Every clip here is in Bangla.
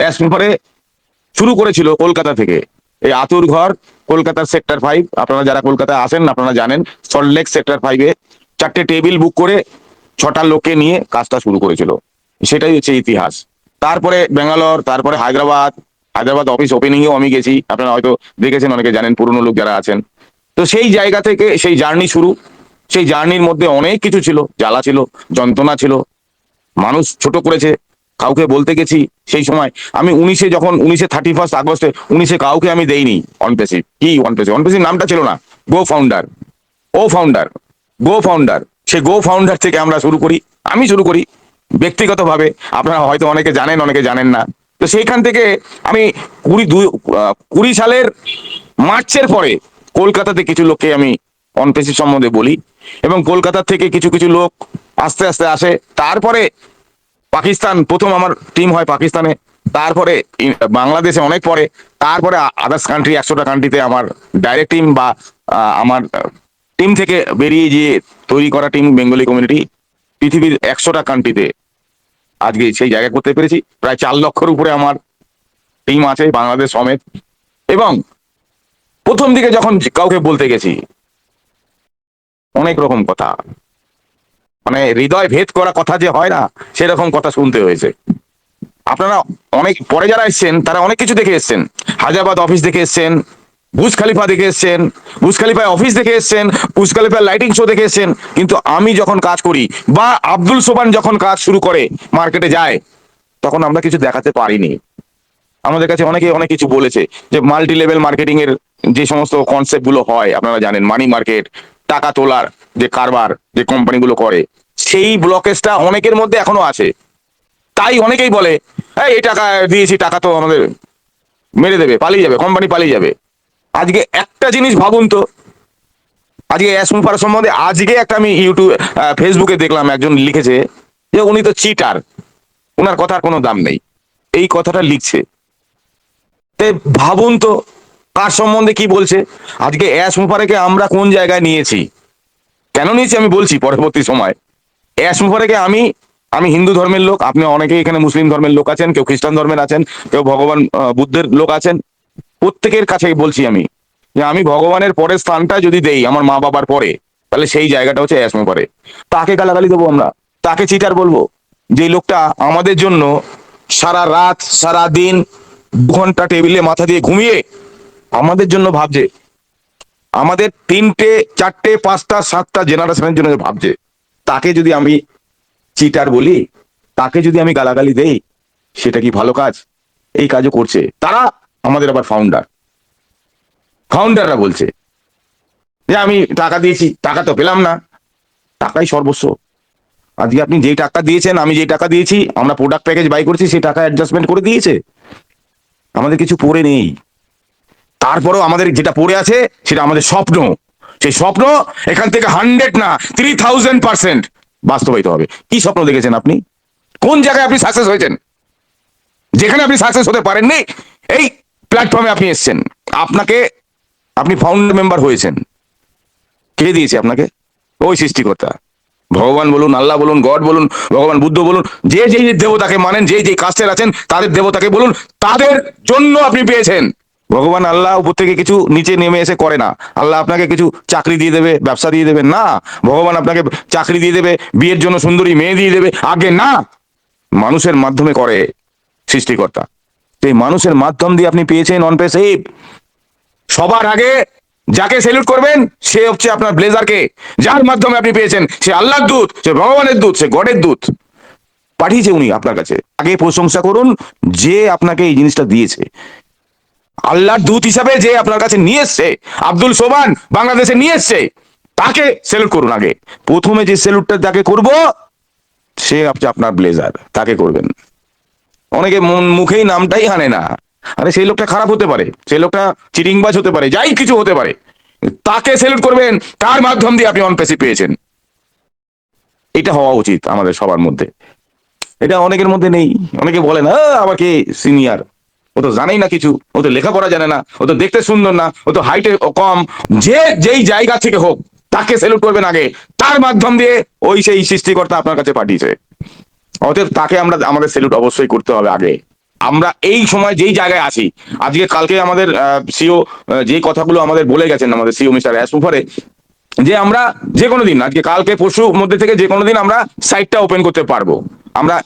পেপারে শুরু করেছিল কলকাতা থেকে। এই আতুর ঘর, কলকাতার সেক্টর ফাইভ আপনারা যারা কলকাতায় আসেন আপনারা জানেন সল্টলেক সেক্টর ফাইভে চারটে টেবিল বুক করে ছটা লোককে নিয়ে কাজটা শুরু করেছিল। সেটাই হচ্ছে ইতিহাস। তারপরে ব্যাঙ্গালোর, তারপরে হায়দ্রাবাদ। হায়দ্রাবাদ অফিস ওপেনিংয়েও আমি গেছি। আপনারা হয়তো দেখেছেন, অনেকে জানেন, পুরনো লোক যারা আছেন। তো সেই জায়গা থেকে সেই জার্নি শুরু। সেই জার্নির মধ্যে অনেক কিছু ছিল। জ্বালা ছিল, যন্ত্রণা ছিল। মানুষ ছোট করেছে। কাউকে বলতে গেছি সেই সময়। আমি উনিশে যখন, উনিশে থার্টি ফার্স্ট আগস্টে, উনিশে কাউকে আমি দেইনি অনপেসিভ কি অনপেসিভ অনপেসিভ নামটা ছিল না। গো ফাউন্ডার ও ফাউন্ডার গো ফাউন্ডার সে গো ফাউন্ডার থেকে আমরা শুরু করি। আমি শুরু করি ব্যক্তিগতভাবে। আপনারা হয়তো অনেকে জানেন অনেকে জানেন না। তো সেইখান থেকে আমি কুড়ি দুই কুড়ি সালের মার্চের পরে কলকাতাতে কিছু লোককে আমি অনপেসিভ সম্বন্ধে বলি। এবং কলকাতা থেকে কিছু কিছু লোক আস্তে আস্তে আসে। তারপরে পাকিস্তান, প্রথম আমার টিম হয় পাকিস্তানে। তারপরে বাংলাদেশে অনেক পরে। তারপরে আদার্স কান্ট্রি একশোটা কান্ট্রিতে আমার ডাইরেক্ট টিম বা আমার টিম থেকে বেরিয়ে গিয়ে তৈরি করা টিম বেঙ্গলি কমিউনিটি পৃথিবীর একশোটা কান্ট্রিতে আজকে সেই জায়গা করতে পেরেছি। প্রায় চার লক্ষের উপরে আমার টিম আছে বাংলাদেশ সমেত। এবং প্রথম দিকে যখন কাউকে বলতে গেছি, অনেক রকম কথা। মানে হৃদয় ভেদ করা কথা যে হয় না, সেরকম কথা শুনতে হয়েছে। আপনারা অনেক, পরে যারা এসছেন, তারা অনেক কিছু দেখে এসছেন। হায়দ্রাবাদ অফিস দেখে এসছেন বুজ খালিফা দেখে এসছেন বুজ খালিফায় অফিস দেখে এসছেন বুজ খালিফার লাইটিং শো দেখে এসছেন, কিন্তু আমি যখন কাজ করি বা আব্দুল সোবান যখন কাজ শুরু করে মার্কেটে যায়, তখন আমরা কিছু দেখাতে পারিনি। আমাদের কাছে অনেকে অনেক কিছু বলেছে যে মাল্টি লেভেল মার্কেটিং এর যে সমস্ত কনসেপ্টগুলো হয়, আপনারা জানেন মানি মার্কেট টাকা তোলার যে কারবার যে কোম্পানিগুলো করে সেই ব্লকেজটা অনেকের মধ্যে এখনও আছে। তাই অনেকেই বলে "এই, টাকা দিয়েছি টাকা তো আমাদের মেরে দেবে পালিয়ে যাবে কোম্পানি পালিয়ে যাবে। আজকে একটা জিনিস ভাবুন তো আজকে অ্যাসমুফার সম্বন্ধে আজকে একটা আমি ইউটিউব ফেসবুকে দেখলাম একজন লিখেছে যে উনি তো চিটার ওনার কথার কোনো দাম নেই। এই কথাটা লিখছে। ভাবুন তো কার সম্বন্ধে কি বলছে? আজকে অ্যাশ মুফারেকে আমরা কোন জায়গায় নিয়েছি? কেন নিয়েছি আমি বলছি পরবর্তী সময়। অ্যাশ মুফারেকে আমি আমি হিন্দু ধর্মের লোক, আপনি অনেকেই এখানে মুসলিম ধর্মের লোক আছেন, কেউ খ্রিস্টান ধর্মের আছেন, কেউ ভগবান বুদ্ধের লোক আছেন, প্রত্যেকের কাছে বলছি আমি যে আমি ভগবানের পরের স্থানটা যদি দেই আমার মা বাবার পরে, তাহলে সেই জায়গাটা হচ্ছে অ্যাশ মুফারে। তাকে গালাগালি দেবো আমরা, তাকে চিটার বলব যে লোকটা আমাদের জন্য সারা রাত, সারা দিন দু ঘণ্টা টেবিলে মাথা দিয়ে ঘুমিয়ে আমাদের জন্য ভাবছে, আমাদের তিনটে, চারটে, পাঁচটা, সাতটা জেনারেশনের জন্য ভাবছে, তাকে যদি আমি চিটার বলি, তাকে যদি আমি গালাগালি দেই, সেটা কি ভালো কাজ? এই কাজও করছে। তারা আমাদের আবার ফাউন্ডার ফাউন্ডাররা বলছে যে, আমি টাকা দিয়েছি, টাকা তো পেলাম না, টাকাই সর্বস্ব। আজকে আপনি যেই টাকা দিয়েছেন, আমি যেই টাকা দিয়েছি, আমরা প্রোডাক্ট প্যাকেজ বাই করেছি, সেই টাকা অ্যাডজাস্টমেন্ট করে দিয়েছে। আমাদের কিছু পড়ে নেই। তারপরেও আমাদের যেটা পড়ে আছে, সেটা আমাদের স্বপ্ন। সেই স্বপ্ন এখান থেকে হান্ড্রেড না থ্রি থাউজেন্ড পার্সেন্ট বাস্তবায়িত হবে। কি স্বপ্ন দেখেছেন আপনি? কোন জায়গায় আপনি সাকসেস হয়েছেন? যেখানে আপনি সাকসেস হতে পারেননি, এই প্ল্যাটফর্মে আপনি এসেছেন। আপনাকে, আপনি ফাউন্ডার মেম্বার হয়েছেন। কে দিয়েছে আপনাকে? ওই সৃষ্টিকর্তা। ভগবান বলুন, আল্লাহ বলুন, গড বলুন, ভগবান বুদ্ধ বলুন, যে যেই দেবতাকে মানেন, যে যেই কাস্টের আছেন, তাদের দেবতাকে বলুন, তাদের জন্য আপনি পেয়েছেন। ভগবান আল্লাহ উপর থেকে কিছু নিচে নেমে এসে করে না। আল্লাহ আপনাকে কিছু চাকরি দিয়ে দেবে, ব্যবসা দিয়ে দেবে। না, ভগবান আপনাকে চাকরি দিয়ে দেবে, বিয়ের জন্য সুন্দরী মেয়ে দিয়ে দেবে। আগে না, মানুষের মাধ্যমে করে সৃষ্টিকর্তা। সেই মানুষের মাধ্যম দিয়ে আপনি পেয়েছেন অন পেসিভ সবার আগে যাকে সেলুট করবেন, সে হচ্ছে আপনার ব্লেজারকে যার মাধ্যমে আপনি পেয়েছেন, সে আল্লাহর দূত, সে ভগবানের দূত, সে গডের দূত। পাঠিয়েছে উনি আপনার কাছে। আগে প্রশংসা করুন, যে আপনাকে এই জিনিসটা দিয়েছে। আল্লাহর দূত হিসাবে যে আপনার কাছে নিয়ে এসছে আব্দুল সোবান বাংলাদেশে নিয়ে এসছে তাকে সেলুট করুন আগে। প্রথমে যে সেলুটটা যাকে করব সে আপনার ব্লেজার তাকে করবেন। অনেকে মন- মুখেই নামটাই হানে না। আরে সেই লোকটা খারাপ হতে পারে সেই লোকটা চিরিংবাজ হতে পারে যাই কিছু হতে পারে। তাকে সেলুট করবেন তার মাধ্যম দিয়ে আপনি অনপেসি পেয়েছেন? এটা হওয়া উচিত আমাদের সবার মধ্যে। এটা অনেকের মধ্যে নেই। অনেকে বলে না "আহ, সিনিয়র ও তো জানেই না কিছু, ও তো লেখাপড়া জানে না, ও তো দেখতে সুন্দর না, ও তো হাইটে কম, যে যেই জায়গা থেকে হোক, তাকে সেলুট করবেন আগে। তার মাধ্যম দিয়ে ওই সেই সৃষ্টিকর্তা আপনার কাছে পাঠিয়েছে। অতএব তাকে আমরা, আমাদের সেলুট অবশ্যই করতে হবে আগে। আমরা এই সময় যেই জায়গায় আছি, আজকে কালকে আমাদের সিও যেই কথাগুলো আমাদের বলে গেছেন, আমাদের সিও মিস্টার অ্যাসুফারে যে আমরা যে কোনো দিন, আজকে কালকে পরশু মধ্যে থেকে যে কোনো দিন আমরা সাইটটা ওপেন করতে পারব। আমরা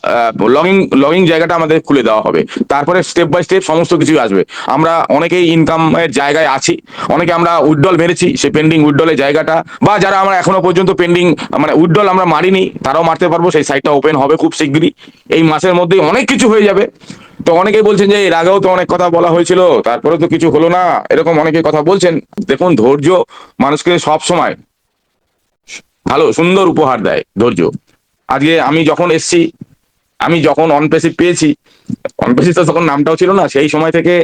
লগিং লগিং জায়গাটা আমাদের খুলে দেওয়া হবে। তারপরে স্টেপ বাই স্টেপ সমস্ত কিছু আসবে। আমরা অনেকেই ইনকামের জায়গায় আছি। অনেকে আমরা উইড্রল মেরেছি, সেই পেন্ডিং উইড্রলের জায়গাটা। বা যারা আমরা এখনও পর্যন্ত পেন্ডিং মানে উইড্রল আমরা মারিনি, তারাও মারতে পারব, সেই সাইটটা ওপেন হবে খুব শীঘ্রই এই মাসের মধ্যেই অনেক কিছু হয়ে যাবে। তো অনেকেই বলছেন যে এর আগেও তো অনেক কথা বলা হয়েছিল তারপরে তো কিছু হলো না। এরকম অনেকে কথা বলছেন। দেখুন, ধৈর্য মানুষকে সব সময় ভালো, সুন্দর উপহার দেয় ধৈর্য। আজকে আমি যখন এসছি, আমি যখন অনপেসিভ পেয়েছি অনপেসিভ তো তখন নামটাও ছিল না, সেই সময় থেকে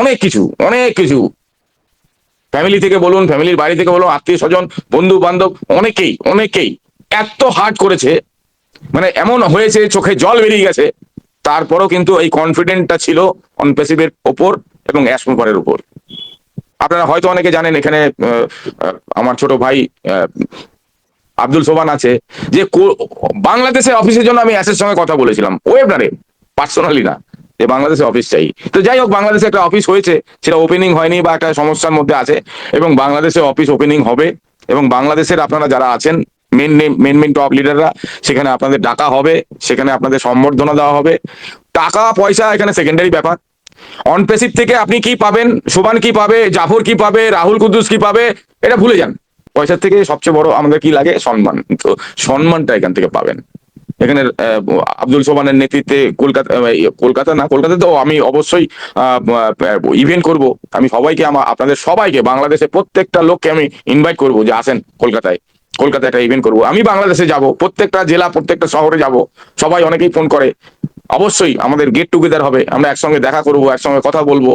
অনেক কিছু অনেক কিছু। ফ্যামিলি থেকে বলুন, ফ্যামিলির বাড়ি থেকে বলুন, আত্মীয় স্বজন, বন্ধু বান্ধব, অনেকেই অনেকেই এত হার্ট করেছে মানে এমন হয়েছে, চোখে জল বেরিয়ে গেছে, তারপরও কিন্তু এই কনফিডেন্টটা ছিল অনপেসিভের ওপর এবং অ্যাসমোপারের উপর আপনারা হয়তো অনেকে জানেন, এখানে আমার ছোট ভাই আব্দুল সোবান আছে, যে বাংলাদেশের অফিসের জন্য আমি অ্যাসের সঙ্গে কথা বলেছিলাম। ওয়েবনারে পার্সোনালি না, যে বাংলাদেশে অফিস চাই। তো যাই হোক, বাংলাদেশে একটা অফিস হয়েছে, সেটা ওপেনিং হয়নি বা একটা সমস্যার মধ্যে আছে, এবং বাংলাদেশে অফিস ওপেনিং হবে, এবং বাংলাদেশের আপনারা যারা আছেন মেন মেন মেন টপ লিডাররা সেখানে আপনাদের ডাকা হবে, সেখানে আপনাদের সম্বর্ধনা দেওয়া হবে। টাকা, পয়সা এখানে সেকেন্ডারি ব্যাপার। অনপেসিভ থেকে আপনি কি পাবেন? শোভান কি পাবে? জাফর কি পাবে? রাহুল কুদ্দুস কি পাবে? এটা ভুলে যান। পয়সার থেকে সবচেয়ে বড় আমাদের কি লাগে? সম্মান। তো সম্মানটা এখান থেকে পাবেন। এখানে আব্দুল সোবানের নেতৃত্বে কলকাতা কলকাতা না কলকাতা তো আমি অবশ্যই ইভেন্ট করব। আমি সবাইকে আমার আপনাদের সবাইকে বাংলাদেশে প্রত্যেকটা লোককে আমি ইনভাইট করব যে আসেন কলকাতায়। কলকাতায় একটা ইভেন্ট করব। আমি বাংলাদেশে যাব, প্রত্যেকটা জেলা, প্রত্যেকটা শহরে যাব। সবাই অনেকেই ফোন করে। অবশ্যই আমাদের গেট টুগেদার হবে। আমরা একসঙ্গে দেখা করব, একসঙ্গে কথা বলব।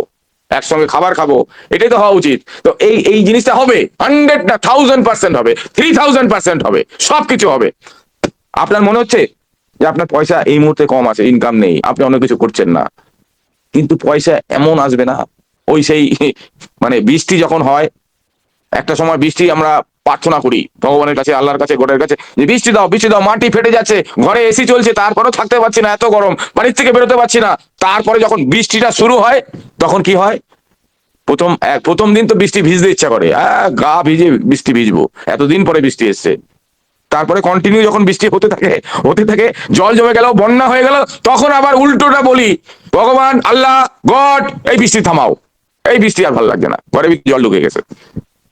একসঙ্গে খাবার খাব, এটাই তো হওয়া উচিত। তো এই এই জিনিসটা হবে হান্ড্রেড থাউজেন্ড পার্সেন্ট হবে থ্রি থাউজেন্ড পার্সেন্ট হবে, সবকিছু হবে। আপনার মনে হচ্ছে যে আপনার পয়সা এই মুহূর্তে কম আছে ইনকাম নেই, আপনি অনেক কিছু করছেন না। কিন্তু পয়সা এমন আসবে না, ওই সেই মানে বৃষ্টি যখন হয়, একটা সময় বৃষ্টি আমরা প্রার্থনা করি। ভগবানের কাছে, আল্লাহর কাছে গোটের কাছে। যে বৃষ্টি দাও বৃষ্টি দাও, মাটি ফেটে যাচ্ছে, ঘরে এসি চলছে, তারপরেও থাকতে পারছি না, এত গরম, বাড়ির থেকে বেরোতে পারছি না। তারপরে যখন বৃষ্টিটা শুরু হয়, তখন কি হয়? প্রথম, এক, প্রথম দিন তো বৃষ্টি ভিজতে ইচ্ছা করে। গা ভিজে বৃষ্টি ভিজবো, এতদিন পরে বৃষ্টি এসছে। তারপরে কন্টিনিউ যখন বৃষ্টি হতে থাকে হতে থাকে, জল জমে গেল বন্যা হয়ে গেল তখন আবার উল্টোটা বলি, ভগবান, আল্লাহ, গড, এই বৃষ্টি থামাও। এই বৃষ্টি আর ভালো লাগছে না, ঘরে জল ঢুকে গেছে।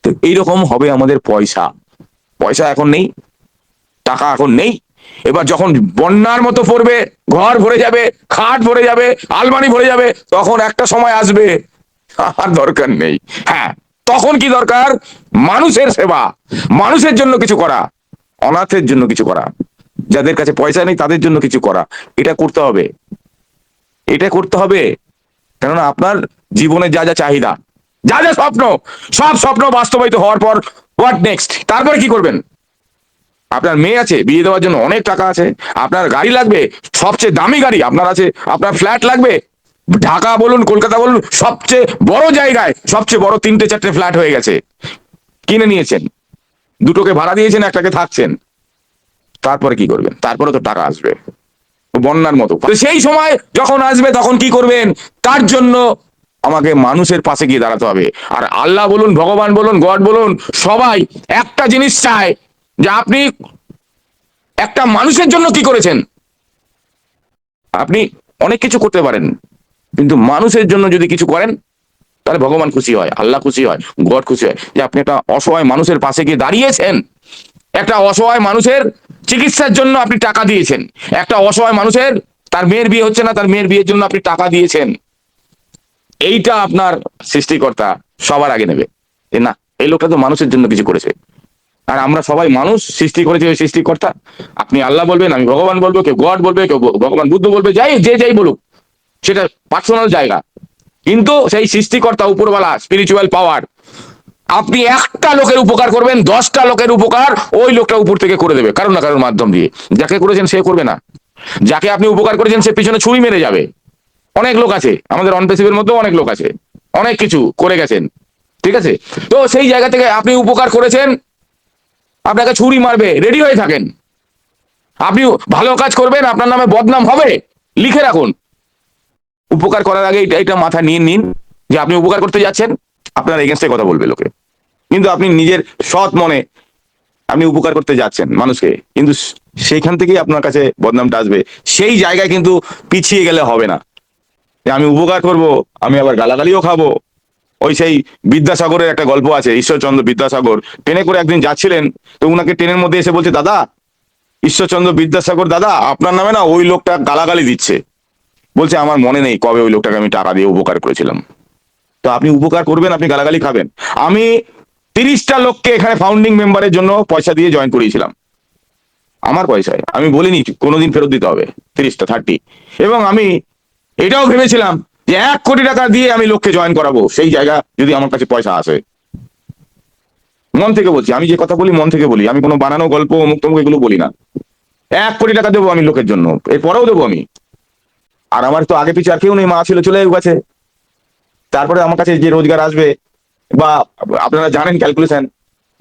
তো এইরকম হবে আমাদের পয়সা। পয়সা এখন নেই, টাকা এখন নেই। এবার যখন বন্যার মতো পড়বে, ঘর ভরে যাবে, খাট ভরে যাবে, আলমারি ভরে যাবে, তখন একটা সময় আসবে। আর দরকার নেই। হ্যাঁ তখন কি দরকার? মানুষের সেবা। মানুষের জন্য কিছু করা, অনাথের জন্য কিছু করা। যাদের কাছে পয়সা নেই, তাদের জন্য কিছু করা। এটা করতে হবে। এটা করতে হবে। কেননা আপনার জীবনের যা যা চাহিদা যা যা স্বপ্ন, সব স্বপ্ন বাস্তবায়িত হওয়ার পর হোয়াট নেক্সট তারপরে কি করবেন? আপনার মেয়ে আছে, বিয়ে দেওয়ার জন্য অনেক টাকা আছে, আপনার গাড়ি লাগবে, সবচেয়ে দামি গাড়ি আপনার আছে, আপনার ফ্ল্যাট লাগবে, ঢাকা বলুন, কলকাতা বলুন, সবচেয়ে বড় জায়গায় সবচেয়ে বড় তিনটে চারটে ফ্ল্যাট হয়ে গেছে। কিনে নিয়েছেন, দুটোকে ভাড়া দিয়েছেন, একটাকে থাকছেন। তারপরে কি করবেন? তারপরে তো টাকা আসবে। বন্যার মতো। সেই সময় যখন আসবে তখন কি করবেন? তার জন্য আমাকে মানুষের পাশে গিয়ে দাঁড়াতে হবে। আর আল্লাহ বলুন, ভগবান বলুন, গড বলুন, সবাই একটা জিনিস চায় যে আপনি একটা মানুষের জন্য কি করেছেন? আপনি অনেক কিছু করতে পারেন, কিন্তু মানুষের জন্য যদি কিছু করেন, তাহলে ভগবান খুশি হয়, আল্লাহ খুশি হয়, গড খুশি হয়। যে আপনি একটা অসহায় মানুষের পাশে গিয়ে দাঁড়িয়েছেন, একটা অসহায় মানুষের চিকিৎসার জন্য আপনি টাকা দিয়েছেন, একটা অসহায় মানুষের, তার মেয়ের বিয়ে হচ্ছে না, তার মেয়ের বিয়ের জন্য আপনি টাকা দিয়েছেন। এইটা আপনার সৃষ্টিকর্তা সবার আগে নেবে। না, এই লোকটা তো মানুষের জন্য কিছু করেছে। আর আমরা সবাই মানুষ, সৃষ্টি করেছে ওই সৃষ্টিকর্তা। আপনি আল্লাহ বলবেন, আমি ভগবান বলব, কেউ গড বলবে, কেউ ভগবান বুদ্ধ বলবে, যাই, যে যাই বলুক, সেটা পার্সোনাল জায়গা। কিন্তু সেই সৃষ্টিকর্তা উপরওয়ালা স্পিরিচুয়াল পাওয়ার আপনি একটা লোকের উপকার করবেন, দশটা লোকের উপকার ওই লোকটা উপর থেকে করে দেবে কারণ না কারোর মাধ্যম দিয়ে। যাকে করেছেন সে করবে না। যাকে আপনি উপকার করেছেন, সে পিছনে ছুরি মেরে যাবে। অনেক লোক আছে। আমাদের অনপেসিভের মধ্যেও অনেক লোক আছে। অনেক কিছু করে গেছেন। ঠিক আছে? তো সেই জায়গা থেকে আপনি উপকার করেছেন। আপনাকে ছুরি মারবে। রেডি হয়ে থাকেন। আপনি ভালো কাজ করবেন। আপনার নামে বদনাম হবে। লিখে রাখুন। উপকার করার আগে এটা এটা মাথা নিয়ে নিন যে আপনি উপকার করতে যাচ্ছেন। আপনার এগেনস্টে কথা বলবে লোকে। কিন্তু আপনি নিজের সৎ মনে আপনি উপকার করতে যাচ্ছেন মানুষকে। কিন্তু সেইখান থেকেই আপনার কাছে বদনামটা আসবে। সেই জায়গায় কিন্তু পিছিয়ে গেলে হবে না। আমি উপকার করব, আমি আবার গালাগালিও খাব। ওই সেই বিদ্যাসাগরের একটা গল্প আছে, ঈশ্বরচন্দ্র বিদ্যাসাগর। ট্রেনে করে একদিন যাচ্ছিলেন, তো উনাকে ট্রেনের মধ্যে এসে বলছে, দাদা, ঈশ্বরচন্দ্র বিদ্যাসাগর দাদা, আপনার নামে না ওই লোকটা গালাগালি দিচ্ছে। বলছে, আমার মনে নেই কবে ওই লোকটাকে আমি টাকা দিয়ে উপকার করেছিলাম। তো আপনি উপকার করবেন, আপনি গালাগালি খাবেন। আমি তিরিশটা লোককে এখানে ফাউন্ডিং মেম্বারের জন্য পয়সা দিয়ে জয়েন করিয়েছিলাম। আমার পয়সায়। আমি বলিনি, কোনোদিন ফেরত দিতে হবে। তিরিশটা থার্টি এবং আমি এটাও ভেবেছিলাম যে এক কোটি টাকা দিয়ে আমি লোককে জয়েন করাবো, সেই জায়গা যদি আমার কাছে পয়সা আসে। মন থেকে বলছি, আমি যে কথা বলি মন থেকে বলি, আমি কোনো বানানো গল্প, অমুক তমুক এগুলো বলি না। এক কোটি টাকা দেবো আমি লোকের জন্য, এরপরেও দেবো আমি। আর আমার তো আগে পিছিয়ে আর কেউ নেই, মা ছিল চলে গেছে। তারপরে আমার কাছে যে রোজগার আসবে, বা আপনারা জানেন ক্যালকুলেশন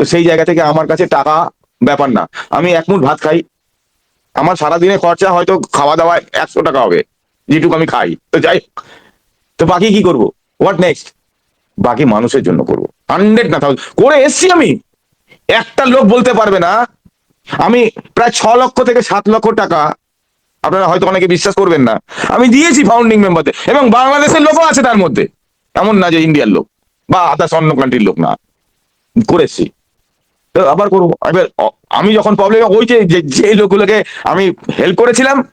তো সেই জায়গা থেকে আমার কাছে টাকা ব্যাপার না। আমি এক মুঠ ভাত খাই, আমার সারাদিনে খরচা হয়তো খাওয়া দাওয়া একশো টাকা হবে। যেটুকু আমি খাই। তো যাই। তো বাকি কি করব? হোয়াট নেক্সট বাকি মানুষের জন্য করব। হান্ড্রেড না থাউজেন্ড করে এসছি আমি। একটা লোক বলতে পারবে না। আমি প্রায় ছ লক্ষ থেকে সাত লক্ষ টাকা। আপনারা হয়তো অনেকে বিশ্বাস করবেন না। আমি দিয়েছি ফাউন্ডিং মেম্বারদের এবং বাংলাদেশের লোকও আছে তার মধ্যে। এমন না যে ইন্ডিয়ার লোক। বা আদার্স অন্য কান্ট্রির লোক না। করেছি আবার করব। এবার আমি যখন প্রবলেম ওই যে- যে লোকগুলোকে আমি হেল্প করেছিলাম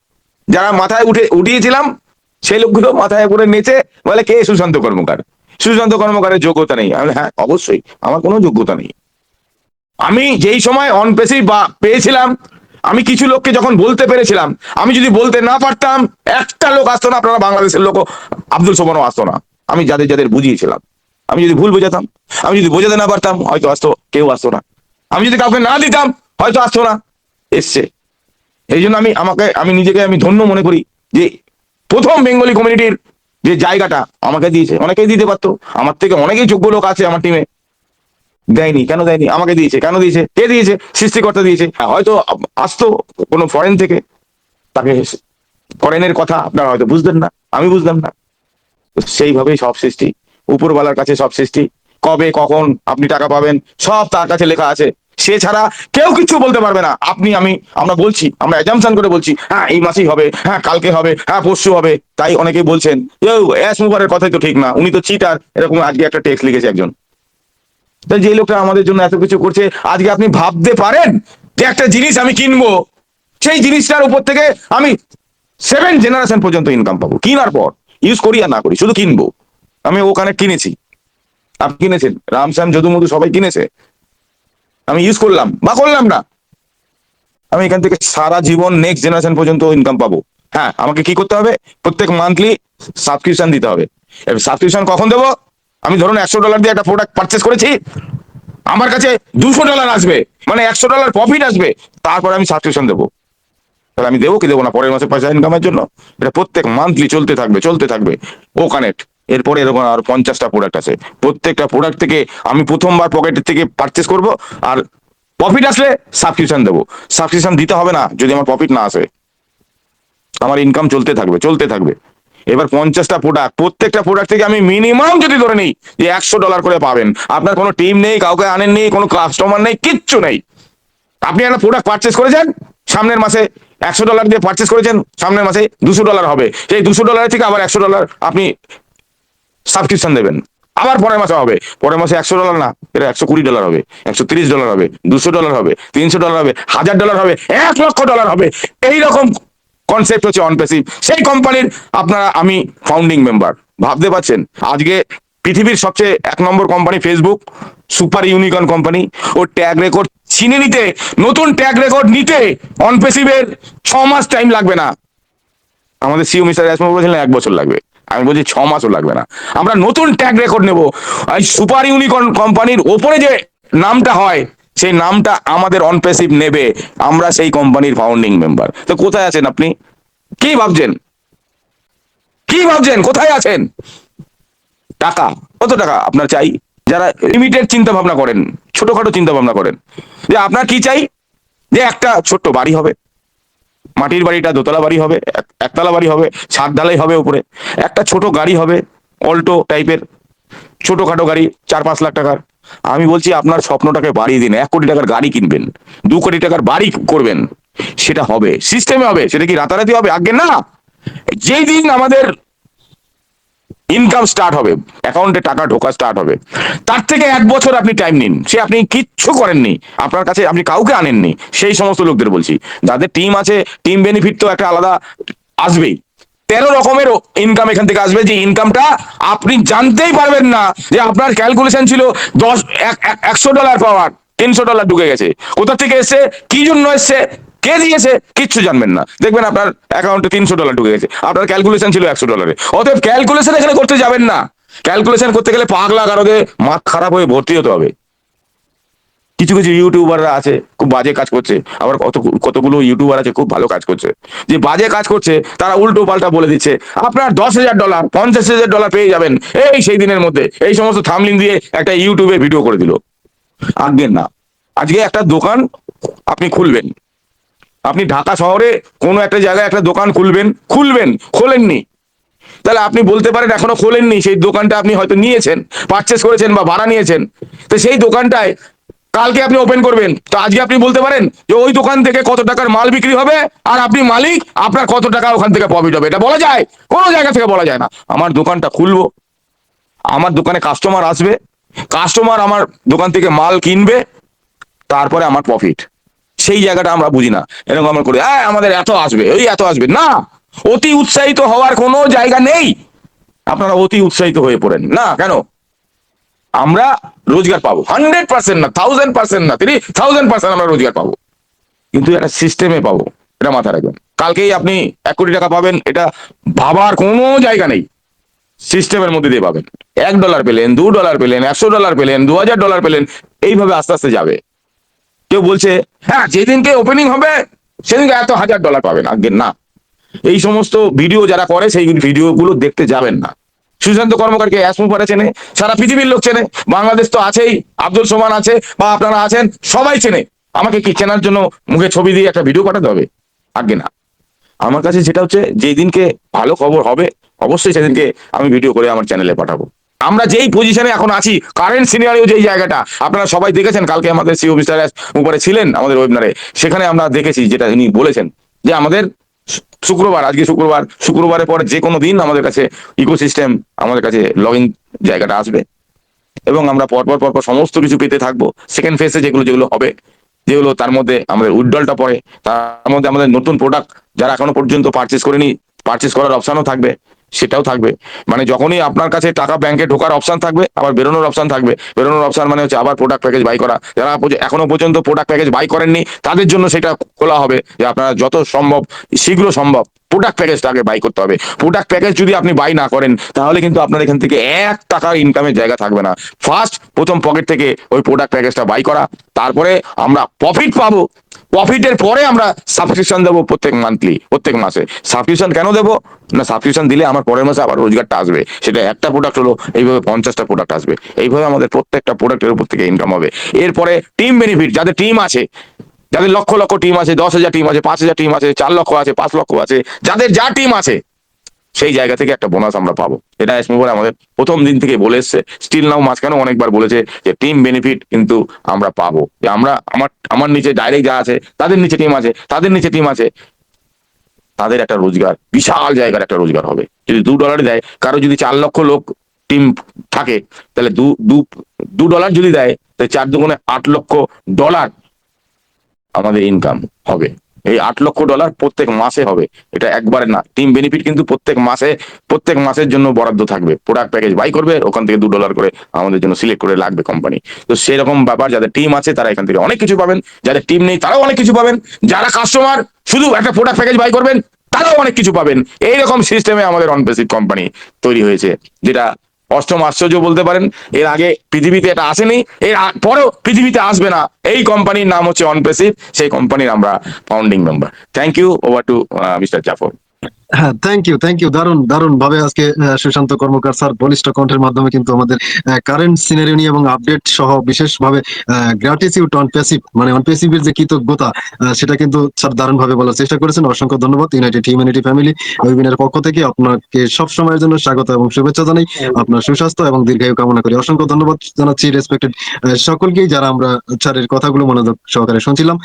যারা মাথায় উঠে, উঠিয়েছিলাম, সেই লোকগুলো মাথায় করে নেচে বলে, কে সুশান্ত কর্মকার? সুশান্ত কর্মকারের যোগ্যতা নেই। আমি হ্যাঁ অবশ্যই, আমার কোনো যোগ্যতা নেই। আমি যেই সময় অন পেসি বা পেয়েছিলাম, আমি কিছু লোককে যখন বলতে পেরেছিলাম, আমি যদি বলতে না পারতাম, একটা লোক আসতো না, আপনারা বাংলাদেশের লোক আব্দুল সোমানও আসতো না। আমি যাদের যাদের বুঝিয়েছিলাম। আমি যদি ভুল বোঝাতাম, আমি যদি বোঝাতে না পারতাম, হয়তো আসতো, কেউ আসতো না। আমি যদি কাউকে না দিতাম, হয়তো আসতো না। এসছে। এই জন্য আমি আমাকে আমি নিজেকে আমি ধন্য মনে করি যে প্রথম বেঙ্গলি কমিউনিটির যে জায়গাটা আমাকে দিয়েছে অনেকেই দিতে পারতো। আমার থেকে অনেকেই যোগ্য লোক আছে আমার টিমে দেয়নি কেন দেয়নি? আমাকে দিয়েছে কেন দিয়েছে? কে দিয়েছে? সৃষ্টিকর্তা দিয়েছে। হ্যাঁ, হয়তো আসতো কোনো ফরেন থেকে। তাকে ফরেনের কথা আপনারা হয়তো বুঝতেন না। আমি বুঝলাম না। সেইভাবেই সব সৃষ্টি। উপরওয়ালার কাছে সব সৃষ্টি। কবে কখন আপনি টাকা পাবেন সব তার কাছে লেখা আছে। সে ছাড়া কেউ কিছু বলতে পারবে না। আপনি, আমি, আমরা বলছি, আমরা এজামশন করে বলছি হ্যাঁ এই মাসেই হবে হ্যাঁ কালকে হবে হ্যাঁ পরশু হবে, তাই অনেকেই বলছেন অ্যাস মুভারের কথাই তো ঠিক না, উনি তো চিটার এরকম আজকে একটা টেক্সট লিখেছে একজন। যে লোকটা আমাদের জন্য এত কিছু করছে, আজকে আপনি ভাবতে পারেন যে একটা জিনিস আমি কিনবো। সেই জিনিসটার উপর থেকে আমি সেভেন জেনারেশন পর্যন্ত ইনকাম পাবো। কিনার পর ইউজ করি আর না করি, শুধু কিনবো। আমি ওখানে কিনেছি। আপনি কিনেছেন? রাম শ্যাম যদু মধু সবাই কিনেছে? আমি ইউজ করলাম, বা করলাম না। আমি এখান থেকে সারা জীবন নেক্সট জেনারেশন পর্যন্ত ইনকাম পাবো। হ্যাঁ আমাকে কি করতে হবে? প্রত্যেক মান্থলি সাবস্ক্রিপশন দিতে হবে। সাবস্ক্রিপশন কখন দেবো? আমি ধরুন একশো ডলার দিয়ে একটা প্রোডাক্ট পারচেস করেছি, আমার কাছে দুশো ডলার আসবে মানে একশো ডলার প্রফিট আসবে, তারপরে আমি সাবস্ক্রিপশন দেবো। তাহলে আমি দেবো কি দেবো না? পরের মাসে পয়সা ইনকামের জন্য। এটা প্রত্যেক মান্থলি চলতে থাকবে চলতে থাকবে। ও কানেক্ট এরপরে এরকম আর পঞ্চাশটা প্রোডাক্ট আছে। প্রত্যেকটা প্রোডাক্ট থেকে আমি প্রথমবার পকেটের থেকে পারচেস করব আর প্রফিট আসলে সাবস্ক্রিপশন দেবো। সাবস্ক্রিপশন দিতে হবে না যদি আমার প্রফিট না আসে। আমার ইনকাম চলতে থাকবে চলতে থাকবে। এবার পঞ্চাশটা প্রোডাক্ট প্রত্যেকটা প্রোডাক্ট থেকে আমি মিনিমাম যদি ধরে নিই যে একশো ডলার করে পাবেন, আপনার কোনো টিম নেই, কাউকে আনেন নেই, কোনো কাস্টমার নেই, কিচ্ছু নেই। আপনি একটা প্রোডাক্ট পারচেস করেছেন, সামনের মাসে একশো ডলার দিয়ে পারচেস করেছেন, সামনের মাসে দুশো ডলার হবে। সেই দুশো ডলার থেকে আবার একশো ডলার আপনি সাবস্ক্রিপশন দেবেন। আবার পরের মাসে হবে। পরের মাসে একশো ডলার না, এটা একশো কুড়ি ডলার হবে, একশো তিরিশ ডলার হবে, দুশো ডলার হবে, তিনশো ডলার হবে, হাজার ডলার হবে, এক লক্ষ ডলার হবে। এই রকম কনসেপ্ট হচ্ছে অনপেসিভ সেই কোম্পানির আপনারা, আমি ফাউন্ডিং মেম্বার ভাবতে পারছেন? আজকে পৃথিবীর সবচেয়ে এক নম্বর company Facebook super unicorn company ও ট্যাগ রেকর্ড ছিনে নিতে, নতুন ট্যাগ রেকর্ড নিতে অনপেসিভের ছ মাস টাইম লাগবে না। আমাদের সিও মিস্টার বলেছিলেন, এক বছর লাগবে। আমি বলছি ছ মাসও লাগবে না। আমরা নতুন ট্যাগ রেকর্ড নেব। এই সুপার ইউনিকর্ন কোম্পানির ওপরে যে নামটা হয়, সেই নামটা আমাদের অনপেসিভ নেবে। আমরা সেই কোম্পানির ফাউন্ডিং মেম্বার তো কোথায় আছেন আপনি? কি ভাবছেন? কি ভাবছেন? কোথায় আছেন? টাকা। কত টাকা আপনার চাই? যারা লিমিটেড চিন্তা ভাবনা করেন, ছোটখাটো চিন্তা ভাবনা করেন। যে আপনার কি চাই? যে একটা ছোট্ট বাড়ি হবে। মাটির বাড়িটা দোতলা বাড়ি হবে, এক- একতলা বাড়ি হবে, ছাদ ঢালাই হবে উপরে। একটা ছোট গাড়ি হবে, অল্টো টাইপের, ছোটখাটো গাড়ি, চার পাঁচ লাখ টাকার। আমি বলছি, আপনার স্বপ্নটাকে বাড়িয়ে দিন, এক কোটি টাকার গাড়ি কিনবেন, দু কোটি টাকার বাড়ি করবেন, সেটা হবে, সিস্টেমে হবে, সেটা কি রাতারাতি হবে আগে না। যেই দিন আমাদের ইনকাম স্টার্ট হবে অ্যাকাউন্টে টাকা ঢোকা স্টার্ট হবে। তার থেকে এক বছর আপনি টাইম নিন, সে আপনি কিচ্ছু করেননি, আপনার কাছে আপনি কাউকে আনেননি, সেই সমস্ত লোকদের বলছি। যাদের টিম আছে টিম বেনিফিট তো একটা আলাদা আসবেই। তেরো রকমের ইনকাম এখান থেকে আসবে, যে ইনকামটা আপনি জানতেই পারবেন না যে আপনার ক্যালকুলেশন ছিল দশ, এক- এক- একশো ডলার পাওয়ার তিনশো ডলার ঢুকে গেছে। কোথা থেকে এসছে? কি জন্য এসছে? কে দিয়েছে? কিচ্ছু জানবেন না। দেখবেন আপনার অ্যাকাউন্টে তিনশো ডলার ঢুকে গেছে। আপনার ক্যালকুলেশন ছিল একশো ডলারে অতএব ক্যালকুলেশন এখানে করতে যাবেন না। ক্যালকুলেশন করতে গেলে পাগলা কারোদের মাথ খারাপ হয়ে ভর্তি হতে হবে। কিছু কিছু ইউটিউবাররা আছে, খুব বাজে কাজ করছে। আবার কত কতগুলো ইউটিউবার আছে, খুব ভালো কাজ করছে। যে বাজে কাজ করছে, তারা উল্টো পাল্টা বলে দিচ্ছে। আপনার দশ হাজার ডলার পঞ্চাশ হাজার ডলার পেয়ে যাবেন। এই সেই দিনের মধ্যে, এই সমস্ত থামলিং দিয়ে একটা ইউটিউবে ভিডিও করে দিল। আজ্ঞে না। আজকে একটা দোকান আপনি খুলবেন। আপনি ঢাকা শহরে কোনো একটা জায়গায় একটা দোকান খুলবেন খুলবেন, খোলেননি। তাহলে আপনি বলতে পারেন এখনও খোলেননি, সেই দোকানটা আপনি হয়তো নিয়েছেন পারচেস করেছেন বা ভাড়া নিয়েছেন। তো সেই দোকানটায় কালকে আপনি ওপেন করবেন। তো আজকে আপনি বলতে পারেন যে ওই দোকান থেকে কত টাকার মাল বিক্রি হবে আর আপনি মালিক, আপনার কত টাকা ওখান থেকে প্রফিট হবে। এটা বলা যায়। কোনো জায়গা থেকে বলা যায় না। আমার দোকানটা খুলবো। আমার দোকানে কাস্টমার আসবে। কাস্টমার আমার দোকান থেকে মাল কিনবে। তারপরে আমার প্রফিট সেই জায়গাটা আমরা বুঝি না। এরকম আমরা করি "আয়, আমাদের এত আসবে ওই এত আসবে। না অতি উৎসাহিত হওয়ার কোনো জায়গা নেই। আপনারা অতি উৎসাহিত হয়ে পড়েন। না কেন? আমরা রোজগার পাবো। হান্ড্রেড পার্সেন্ট না থাউজেন্ড পার্সেন্ট না তিনি থাউজেন্ড পার্সেন্ট আমরা রোজগার পাবো। কিন্তু একটা সিস্টেমে পাবো এটা মাথায় রাখবেন। কালকেই আপনি এক কোটি টাকা পাবেন এটা ভাবার কোনো জায়গা নেই। সিস্টেমের মধ্যে দিয়ে পাবেন। এক ডলার পেলেন দু ডলার পেলেন একশো ডলার পেলেন দু হাজার ডলার পেলেন এইভাবে আস্তে আস্তে যাবে। কেউ বলছে হ্যাঁ যেদিনকে ওপেনিং হবে, সেদিনকে এত হাজার ডলার পাবেন। আগে না। এই সমস্ত ভিডিও যারা করে, সেই ভিডিও গুলো দেখতে যাবেন না। সুশান্ত কর্মকারকে অ্যাসমুপারে চেনে, সারা পৃথিবীর লোক চেনে, বাংলাদেশ তো আছেই, আব্দুল সোমান আছে, বা আপনারা আছেন, সবাই চেনে। আমাকে কি চেনার জন্য মুখে ছবি দিয়ে একটা ভিডিও পাঠাতে হবে? আগে না। আমার কাছে যেটা হচ্ছে যেই দিনকে ভালো খবর হবে, অবশ্যই সেদিনকে আমি ভিডিও করে আমার চ্যানেলে পাঠাবো। আমরা যেই পজিশনে এখন আছি কারেন্ট সিনিয়রিও যেই জায়গাটা, আপনারা সবাই দেখেছেন, কালকে আমাদের সিও মিস্টার উপরে ছিলেন আমাদের ওয়েবনারে সেখানে আমরা দেখেছি, যেটা উনি বলেছেন, যে আমাদের শুক্রবার, আজকে শুক্রবার, শুক্রবারের পরে যে কোনো দিন আমাদের কাছে ইকোসিস্টেম আমাদের কাছে লগ ইন জায়গাটা আসবে। এবং আমরা পরপর পরপর সমস্ত কিছু পেতে থাকব। সেকেন্ড ফেসে যেগুলো যেগুলো হবে, যেগুলো তার মধ্যে আমাদের উইড্রলটা পড়ে, তার মধ্যে আমাদের নতুন প্রোডাক্ট যারা এখনও পর্যন্ত পারচেস করেনি পারচেস করার অপশনও থাকবে। সেটাও থাকবে। মানে যখনই আপনার কাছে টাকা ব্যাংকে ঢোকার অপশন থাকবে, আবার বেরোনোর অপশন থাকবে। বেরোনোর অপশন মানে হচ্ছে আবার প্রোডাক্ট প্যাকেজ বাই করা। যারা এখনও পর্যন্ত প্রোডাক্ট প্যাকেজ বাই করেননি, তাদের জন্য সেটা খোলা হবে যে আপনারা যত সম্ভব, শীঘ্র সম্ভব প্রোডাক্ট প্যাকেজটা আগে বাই করতে হবে। প্রোডাক্ট প্যাকেজ যদি আপনি বাই না করেন, তাহলে কিন্তু আপনার এখান থেকে এক টাকার ইনকামের জায়গা থাকবে না। ফার্স্ট প্রথম পকেট থেকে ওই প্রোডাক্ট প্যাকেজটা বাই করা। তারপরে আমরা প্রফিট পাবো। প্রফিটের পরে আমরা সাবস্ক্রিপশন দেবো প্রত্যেক মান্থলি প্রত্যেক মাসে। সাবস্ক্রিপশন কেন দেবো? না সাবস্ক্রিপশন দিলে আমার পরের মাসে আবার রোজগারটা আসবে। সেটা একটা প্রোডাক্ট হলো, এইভাবে পঞ্চাশটা প্রোডাক্ট আসবে। এইভাবে আমাদের প্রত্যেকটা প্রোডাক্টের উপর থেকে ইনকাম হবে। এরপরে টিম বেনিফিট যাদের টিম আছে যাদের লক্ষ লক্ষ টিম আছে, দশ হাজার টিম আছে, পাঁচ হাজার টিম আছে, চার লক্ষ আছে, পাঁচ লক্ষ আছে, যাদের যা টিম আছে, সেই জায়গা থেকে একটা বোনাস আমরা পাবো। এটা এসমো বলে আমাদের প্রথম দিন থেকে বলে এসছে। স্টিল নাও মাঝখানে অনেকবার বলেছে যে টিম বেনিফিট কিন্তু আমরা পাবো। যে আমরা, আমার আমার নিচে ডাইরেক্ট যা আছে, তাদের নিচে টিম আছে, তাদের নিচে টিম আছে, তাদের একটা রোজগার, বিশাল জায়গার একটা রোজগার হবে। যদি দু ডলার দেয়, কারও যদি চার লক্ষ লোক টিম থাকে, তাহলে দু দু দু ডলার যদি দেয়, তাহলে চার দুগুণে আট লক্ষ ডলার আমাদের ইনকাম হবে। এই আট লক্ষ ডলার প্রত্যেক মাসে হবে। এটা একবারে না। টিম বেনিফিট কিন্তু প্রত্যেক মাসে, প্রত্যেক মাসের জন্য বরাদ্দ থাকবে। প্রোডাক্ট প্যাকেজ বাই করবে, ওখান থেকে দু ডলার করে আমাদের জন্য সিলেক্ট করে লাগবে কোম্পানি তো সেরকম ব্যাপার যাদের টিম আছে, তারা এখান থেকে অনেক কিছু পাবেন। যাদের টিম নেই, তারাও অনেক কিছু পাবেন। যারা কাস্টমার শুধু একটা প্রোডাক্ট প্যাকেজ বাই করবেন, তারাও অনেক কিছু পাবেন। এইরকম সিস্টেমে আমাদের অনপেসিভ কোম্পানি তৈরি হয়েছে, যেটা অষ্টম আশ্চর্য বলতে পারেন। এর আগে পৃথিবীতে এটা আসেনি, এর পরেও পৃথিবীতে আসবে না। এই কোম্পানির নাম হচ্ছে অনপেসিভ সেই কোম্পানির আমরা founding member thank you over to mister Jafar হ্যাঁ থ্যাংক ইউ থ্যাংক ইউ দারুণ ভাবে আজকে সুশান্ত কর্মকার স্যার বলিষ্ঠ কণ্ঠের মাধ্যমে কিন্তু আমাদের কারেন্ট সিনারি নিয়ে এবং আপডেট সহ বিশেষভাবে অন প্যাসিভ মানে অন প্যাসিভের যে কৃতজ্ঞতা সেটা কিন্তু স্যার দারুণ ভাবে বলার চেষ্টা করেছেন। অসংখ্য ধন্যবাদ। ইউনাইটেড হিউম্যানিটি ফ্যামিলি ওয়েবিনার পক্ষ থেকে আপনাকে সব সময়ের জন্য স্বাগত এবং শুভেচ্ছা জানাই। আপনার সুস্বাস্থ্য এবং দীর্ঘায়ু কামনা করি। অসংখ্য ধন্যবাদ জানাচ্ছি রেসপেক্টেড সকলকেই যারা আমরা স্যারের কথাগুলো মনোযোগ সহকারে শুনছিলাম।